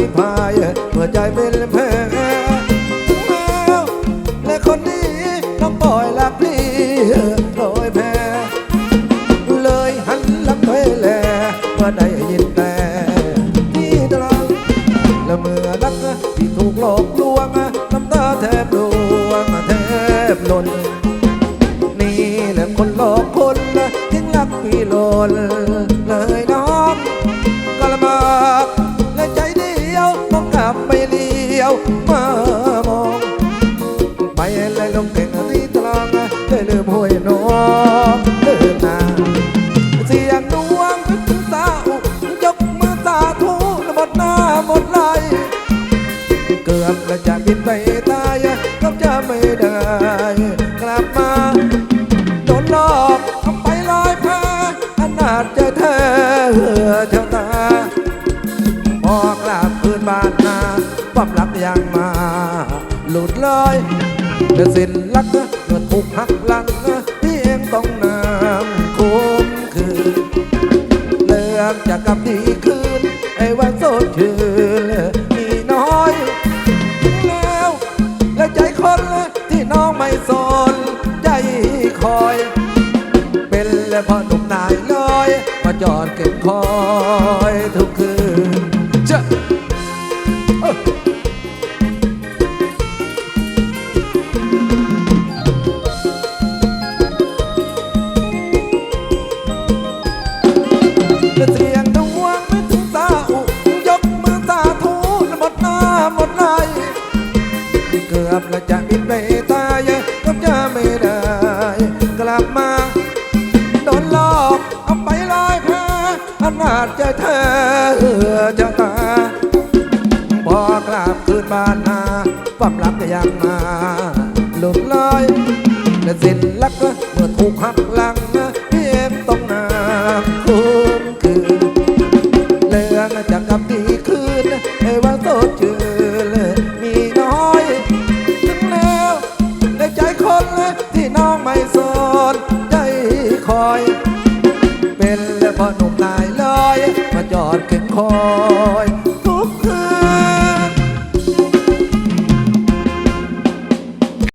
รักพี่พายเมื่อใจเป็นแพ้แล้วและคนนี้น้องปล่อยรักพี่โดยแพ้เลยหันหลังไปแลเมื่อได้ยินแต่ที่ตรังและเมื่อรักที่ถูกหลอกลวงน้ำตาแทบร่วงแทบหล่นนี่แหละคนหลอกคนทิ้งรักพี่หล่นเลย ลยลงเก่งที่ตรางได้ลืมห้วยน้องเดินนาเสียงดวงขึ้นสาวยกมือสาธุหมดหน้าหมดไหลเกือบและจะบินไปตายก็จะไม่ได้กลับมาโดนหลอกทำไปลอยแพอนาจใจแท้เจ้าตาพอกลับคืนบ้านนาความรักยังมา หลุดลอย แต่สิ้นรักเมื่อถูกหักหลังพี่เองต้องนำคุมคืนเลือกจะกลับดีคืนไอ้วันโสดชื่นมีน้อยถึงแล้ว และใจคนที่น้องไม่สนใจคอย เป็นและพอหนุ่มนายลอยมาจอดเก็บคอยทุกคืน นาจจะเธอจะตาพอกลาบคืนบ้านมาความรักก็ยังมาหลุดลอยและสิ้นรักเมื่อถูกหักหลังเพียงต้องนาคุ้มคืนเลื่องจะกลับดีขึ้นไอ้ว่าสดจืนมีน้อยถึงแล้วในใจคนที่น้องไม่สนใจคอย เป็นและพอหนุ่มนาย อย